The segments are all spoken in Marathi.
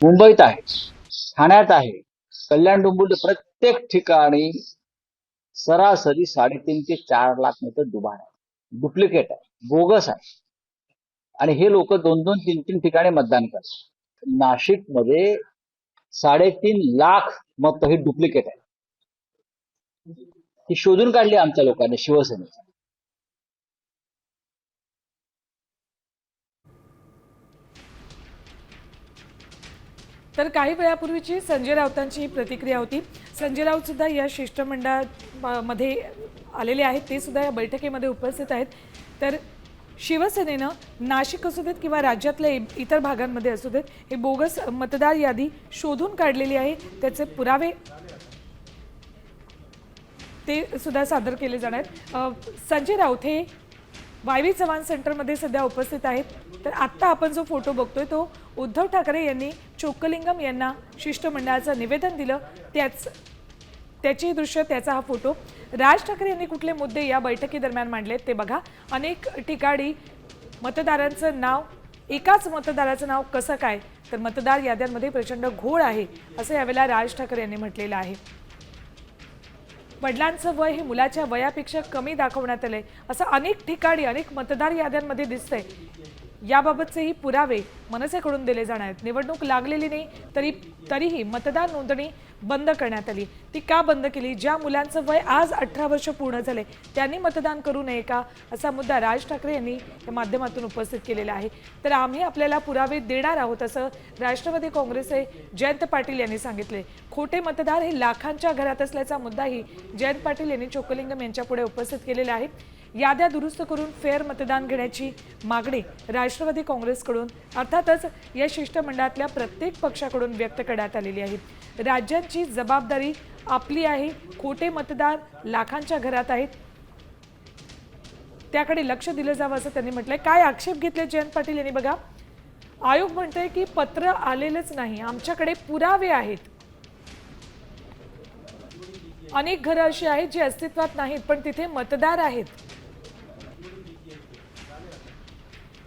मुंबईत आहे ठाण्यात आहे. कल्याण डोंबिवली प्रत्येक ठिकाणी सरासरी साडेतीन ते चार लाख मीटर दुबार आहे. डुप्लिकेट आहे. बोगस आहे. आणि हे लोक दोन दोन तीन तीन ठिकाणी मतदान करतात. नाशिकमध्ये साडेतीन लाख मत हे डुप्लिकेट आहे ही शोधून काढली आमच्या लोकांनी शिवसेनेची. तर काही वेळापूर्वीची संजय राऊतांची ही प्रतिक्रिया होती. संजय राऊत सुद्धा या शिष्टमंडळामध्ये आलेले आहेत. ते सुद्धा या बैठकीमध्ये उपस्थित आहेत. तर शिवसेनेनं नाशिक असू देत किंवा राज्यातल्या इतर भागांमध्ये असू देत हे बोगस मतदार यादी शोधून काढलेली आहे. त्याचे पुरावे ते सुद्धा सादर केले जाणार आहेत. संजय राऊत हे वाय व्ही चव्हाण सेंटरमध्ये सध्या उपस्थित आहेत. तर आत्ता आपण जो फोटो बघतोय तो उद्धव ठाकरे यांनी चोक्कलिंगम यांना शिष्टमंडळाचं निवेदन दिलं. त्याच त्याची दृश्य त्याचा हा फोटो. राज ठाकरे यांनी कुठले मुद्दे या बैठकीदरम्यान मांडलेत ते बघा. अनेक ठिकाणी मतदारांचं नाव एकाच मतदाराचं नाव कसं काय? तर मतदार याद्यांमध्ये प्रचंड घोळ आहे असं यावेळेला राज ठाकरे यांनी म्हटलेलं आहे. वडिलांचं वय हे मुलाच्या वयापेक्षा कमी दाखवण्यात आलंय. असं अनेक ठिकाणी अनेक मतदार याद्यांमध्ये दिसतंय. याबाबतचेही पुरावे मनसेकडून दिले जाणार आहेत. निवडणूक लागलेली नाही तरी तरीही मतदार नोंदणी बंद करण्यात आली. ती का बंद केली? ज्या मुलांचं वय आज अठरा वर्ष पूर्ण झाले त्यांनी मतदान करू नये का? असा मुद्दा राज ठाकरे यांनी या माध्यमातून उपस्थित केलेला आहे. तर आम्ही आपल्याला पुरावे देणार आहोत असं राष्ट्रवादी काँग्रेसचे जयंत पाटील यांनी सांगितले. खोटे मतदार हे लाखांच्या घरात असल्याचा मुद्दाही जयंत पाटील यांनी चोकलिंगम यांच्यापुढे उपस्थित केलेला आहे. याद्या दुरुस्त करून फेअर मतदान घेण्याची मागणी राष्ट्रवादी काँग्रेसकडून अर्थातच या शिष्टमंडळातल्या प्रत्येक पक्षाकडून व्यक्त करण्यात आलेली आहे. राज्यांची जबाबदारी आपली आहे. खोटे मतदार लाखांच्या घरात आहेत. त्याकडे लक्ष दिलं जावं असं त्यांनी म्हटलंय. काय आक्षेप घेतले जयंत पाटील यांनी बघा. आयोग म्हणतोय की पत्र आलेलंच नाही. आमच्याकडे पुरावे आहेत. अनेक घरं अशी आहेत जी अस्तित्वात नाहीत पण तिथे मतदार आहेत.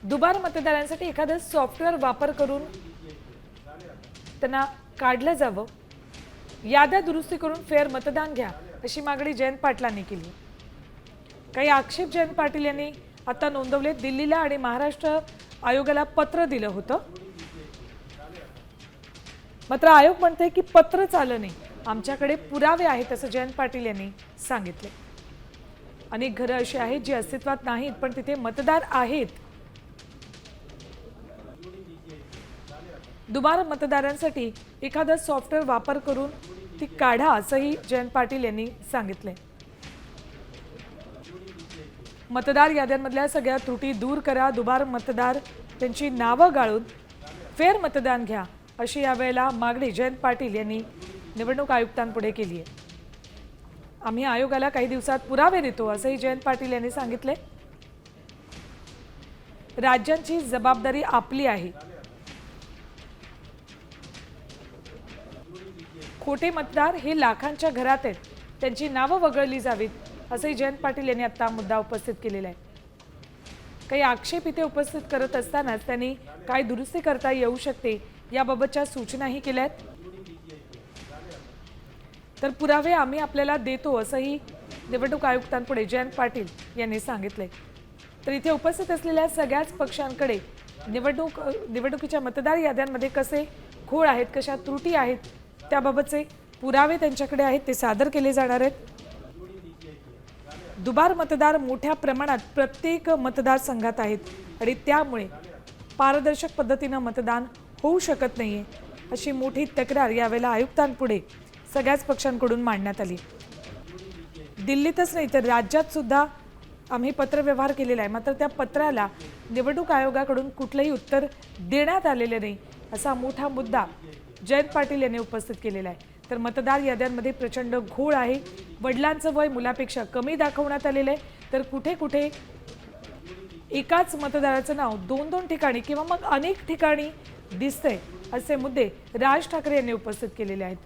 दुबार मतदारांसाठी एखादं सॉफ्टवेअर वापर करून त्यांना काढलं जावं. याद्या दुरुस्ती करून फेअर मतदान घ्या अशी मागणी जयंत पाटलांनी केली. काही आक्षेप जयंत पाटील यांनी आता नोंदवले दिल्लीला आणि महाराष्ट्र आयोगाला पत्र दिलं होतं. मात्र आयोग म्हणते की पत्र चालं नाही आमच्याकडे पुरावे आहेत असं जयंत पाटील यांनी सांगितले. अनेक घरं अशी आहेत जी अस्तित्वात नाहीत पण तिथे मतदार आहेत. दुबार मतदारांसाठी एखादा सॉफ्टवेअर वापर करून ती काढा असंही जयंत पाटील यांनी सांगितलंय. मतदार याद्यांमधल्या सगळ्या त्रुटी दूर करा दुबार मतदार त्यांची नावं गाळून फेर मतदान घ्या अशी यावेळेला मागणी जयंत पाटील यांनी निवडणूक आयुक्तांपुढे केली आहे. आम्ही आयोगाला काही दिवसात पुरावे देतो असंही जयंत पाटील यांनी सांगितले राज्यांची जबाबदारी आपली आहे. खोटे मतदार हे लाखांच्या घरात आहेत. त्यांची नावं वगळली जावीत असंही जयंत पाटील यांनी आता मुद्दा उपस्थित केलेला आहे. काही आक्षेप इथे उपस्थित करत असतानाच त्यांनी काय दुरुस्ती करता येऊ शकते याबाबतच्या सूचनाही केल्या आहेत. तर पुरावे आम्ही आपल्याला देतो असंही निवडणूक आयुक्तांपुढे जयंत पाटील यांनी सांगितले तर इथे उपस्थित असलेल्या सगळ्याच पक्षांकडे निवडणूक निवडणुकीच्या मतदार याद्यांमध्ये कसे घोळ आहेत कशा त्रुटी आहेत त्याबाबतचे पुरावे त्यांच्याकडे आहेत ते सादर केले जाणार आहेत. दुबार मतदार मोठ्या प्रमाणात प्रत्येक मतदारसंघात आहेत आणि त्यामुळे पारदर्शक पद्धतीनं मतदान होऊ शकत नाही आहे अशी मोठी तक्रार यावेळेला आयुक्तांपुढे सगळ्याच पक्षांकडून मांडण्यात आली. दिल्लीतच नाही तर राज्यात सुद्धा आम्ही पत्रव्यवहार केलेला आहे. मात्र त्या पत्राला निवडणूक आयोगाकडून कुठलंही उत्तर देण्यात आलेलं नाही असा मोठा मुद्दा जयंत पाटील यांनी उपस्थित केलेला आहे. तर मतदार याद्यांमध्ये प्रचंड घोळ आहे. वडिलांचं वय मुलापेक्षा कमी दाखवण्यात आलेलं आहे. तर कुठे कुठे एकाच मतदाराचं नाव दोन दोन ठिकाणी किंवा मग अनेक ठिकाणी दिसतंय असे मुद्दे राज ठाकरे यांनी उपस्थित केलेले आहेत.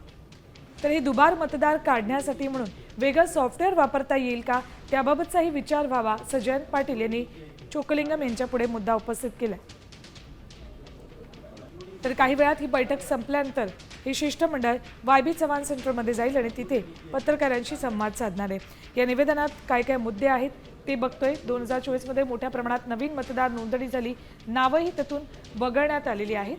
तर हे दुबार मतदार काढण्यासाठी म्हणून वेगळं सॉफ्टवेअर वापरता येईल का? त्याबाबतचाही विचार व्हावा असं जयंत पाटील यांनी चोकलिंगम यांच्या पुढे मुद्दा उपस्थित केलाय. तर काही वेळात ही बैठक संपल्यानंतर हे शिष्टमंडळ वाय बी चव्हाण सेंटरमध्ये जाईल आणि तिथे पत्रकारांशी संवाद साधणार आहे. या निवेदनात काय काय मुद्दे आहेत ते बघतोय. दोन हजार चोवीसमध्ये मोठ्या प्रमाणात नवीन मतदार नोंदणी झाली. नावंही त्यातून वगळण्यात आलेली आहेत.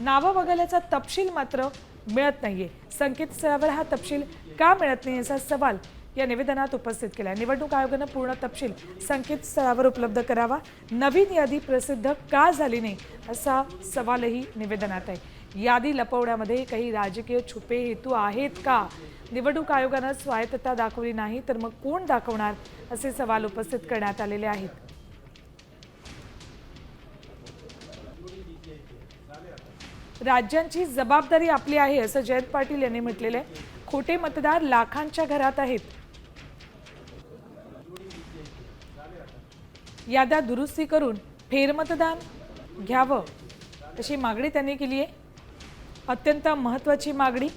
नावं वगळल्याचा तपशील मात्र मिळत नाहीये. संकेतस्थळावर हा तपशील का मिळत नाही याचा सवाल या निवेदनात उपस्थित केला आहे निवडणूक आयोगानं पूर्ण तपशील संकेतस्थळावर उपलब्ध करावा. नवीन यादी प्रसिद्ध का झाली नाही असा सवालही निवेदनात आहे. यादी लपवण्यामध्ये काही राजकीय छुपे हेतू आहेत का? निवडणूक आयोगानं स्वायत्तता दाखवली नाही तर मग कोण दाखवणार असे सवाल उपस्थित करण्यात आलेले आहेत. राज्यांची जबाबदारी आपली आहे असं जयंत पाटील यांनी म्हटलेलं आहे. खोटे मतदार लाखांच्या घरात आहेत. याद्या दुरुस्ती करून फेरमतदान घ्यावं अशी मागणी त्यांनी केली आहे. अत्यंत महत्त्वाची मागणी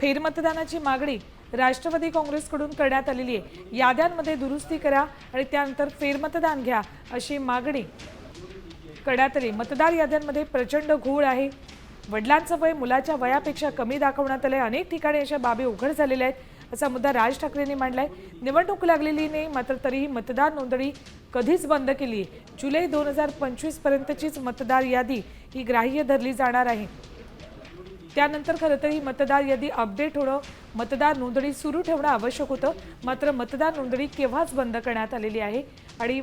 फेरमतदानाची मागणी राष्ट्रवादी काँग्रेसकडून करण्यात आलेली आहे. याद्यांमध्ये दुरुस्ती करा आणि त्यानंतर फेरमतदान घ्या अशी मागणी करण्यात आली. मतदार याद्यांमध्ये प्रचंड घोळ आहे. वडिलांचं वय मुलाच्या वयापेक्षा कमी दाखवण्यात आलं आहे अनेक ठिकाणी अशा बाबी उघड झालेल्या आहेत. असा मुद्दा राज ठाकरेंनी मांडलाय. निवडणूक लागलेली नाही मात्र तरीही मतदार नोंदणी कधीच बंद केली. जुलै दोन हजार पंचवीस पर्यंतचीच मतदार यादी ही ग्राह्य धरली जाणार आहे. त्यानंतर खरं तर ही मतदार यादी अपडेट होणं मतदार नोंदणी सुरू ठेवणं आवश्यक होतं मात्र मतदार नोंदणी केव्हाच बंद करण्यात आलेली आहे आणि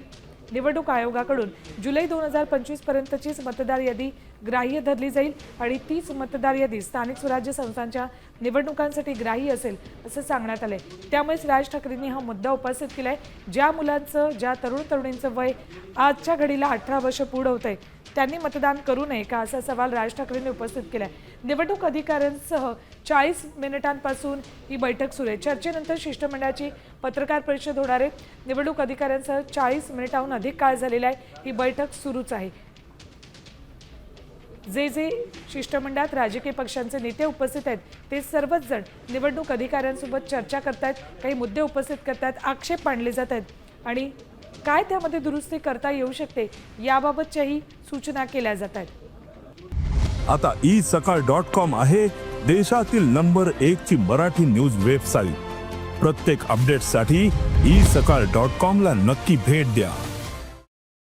निवडणूक आयोगाकडून जुलै दोन हजार पंचवीस पर्यंतचीच मतदार यादी ग्राह्य धरली जाईल आणि तीच मतदार यादी स्थानिक स्वराज्य संस्थांच्या निवडणुकांसाठी ग्राह्य असेल असं सांगण्यात आलंय. त्यामुळेच राज ठाकरेंनी हा मुद्दा उपस्थित केलाय. ज्या मुलांचं ज्या तरुण तरुणींचं वय आजच्या घडीला अठरा वर्ष पूर्ण होत आहे त्यांनी मतदान करू नये का असा सवाल राज ठाकरेंनी उपस्थित केलाय. निवडणूक अधिकाऱ्यांसह चाळीस मिनिटांपासून ही बैठक सुरू आहे. चर्चेनंतर शिष्टमंडळाची पत्रकार परिषद होणार आहे. निवडणूक अधिकाऱ्यांसह चाळीस मिनिटांहून अधिक काळ झालेला आहे ही बैठक सुरूच आहे. जे जे शिष्टमंडळात राजकीय पक्षांचे नेते उपस्थित आहेत ते सर्वच जण निवडणूक अधिकाऱ्यांसोबत चर्चा करतायत काही मुद्दे उपस्थित करतायत आक्षेप मांडले जात आहेत. आणि काय त्यामध्ये दुरुस्ती करता येऊ शकते याबाबतच्याही सूचना केल्या जात आहेत. आता ई सकाळ डॉट कॉम आहे देशातील नंबर एक ची मराठी न्यूज वेबसाईट. प्रत्येक अपडेटसाठी ई सकाळ डॉट कॉम ला नक्की भेट द्या.